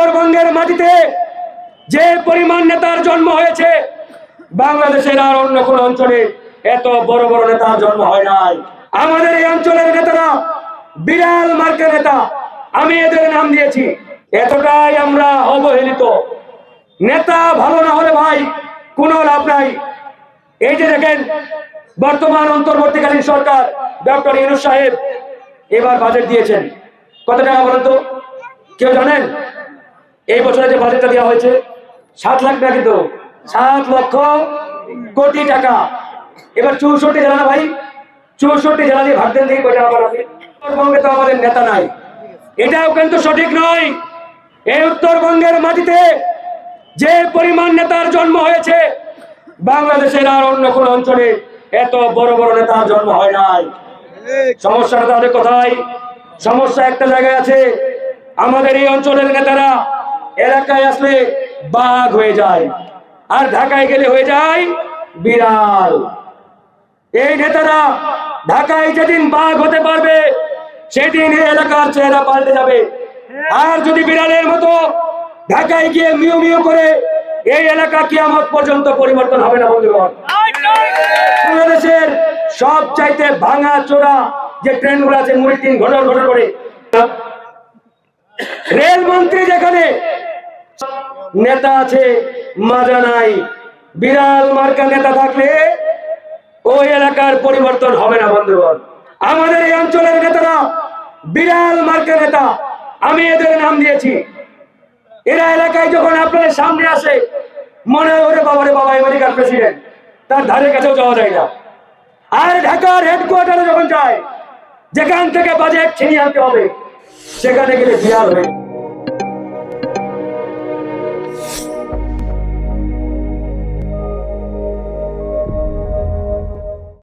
উত্তরবঙ্গের মাটিতে যে পরিমাণ নেতার জন্ম হয়েছে, বাংলাদেশের আর অন্য কোন অঞ্চলে এত বড় বড় নেতার জন্ম হয় নাই। আমাদের এই অঞ্চলের নেতারা বিরাল মার্কে নেতা। আমি এদের নাম দিয়েছি। এতটাই আমরা অবহেলিত। নেতা ভালো না হলে ভাই, কোনো লাভ নাই। এই যে দেখেন, বর্তমান অন্তর্বর্তীকালীন সরকার ডক্টর ইউনুস সাহেব এবার বাজেট দিয়েছেন। কত টাকা বলেন তো? কেউ জানেন? এই বছরে যে বাজেটটা দেওয়া হয়েছে, সাত লাখ টাকা কিন্তু, সাত লক্ষ কোটি টাকা। এবার চৌষট্টি জেলা ভাই? চৌষট্টি জেলা দিয়ে ভাবতেন দিয়ে কয় টাকা পাঠাবে উত্তরবঙ্গে তো আমাদের নেতা নাই। এটাও কিন্তু সঠিক নয়। এই উত্তরবঙ্গের মাটিতে যে পরিমাণ নেতার জন্ম হয়েছে, বাংলাদেশের আর অন্য কোন অঞ্চলে এত বড় বড় নেতার জন্ম হয় নাই। সমস্যাটা তাদের কোথায়? সমস্যা একটা জায়গায় আছে। আমাদের এই অঞ্চলের নেতারা এলাকায় আসলে বাঘ হয়ে যায়। আর ঢাকায় গেলে হয়ে যায় বিড়াল। এই নেতারা ঢাকায় যেদিন বাঘ হতে পারবে, সেদিন এই এলাকার চেহারা পাল্টে যাবে। আর যদি বিড়ালের মতো ঢাকায় গিয়ে মিউ মিউ করে, এই এলাকা কিয়ামত পর্যন্ত পরিবর্তন হবে না, বন্ধুগণ। বাংলাদেশের সব চাইতে ভাঙা চোরা যে ট্রেন ট্রেনগুলো আছে মুড়ি তিন ঘটর ঘটর করে। রেল মন্ত্রী যেখানে নেতা আছে, মাজা নাই। বিড়াল মার্কা নেতা থাকলে ওই এলাকার পরিবর্তন হবে না, বন্ধুগণ। আমাদের এই অঞ্চলের নেতারা বিড়াল মার্কা নেতা। আমি এদের নাম দিয়েছি। এরা এলাকায় যখন আপনাদের সামনে আসে, মনে হয় ওরে বাবারে বাবা আমেরিকার প্রেসিডেন্ট তার ধারে কাছেও যাওয়া যায় না। আর ঢাকার হেডকোয়ার্টারে যখন যায়, যেখান থেকে বাজেট ছিনিয়ে আনতে হবে, সেখানে গেলে বিয়ার হয়ে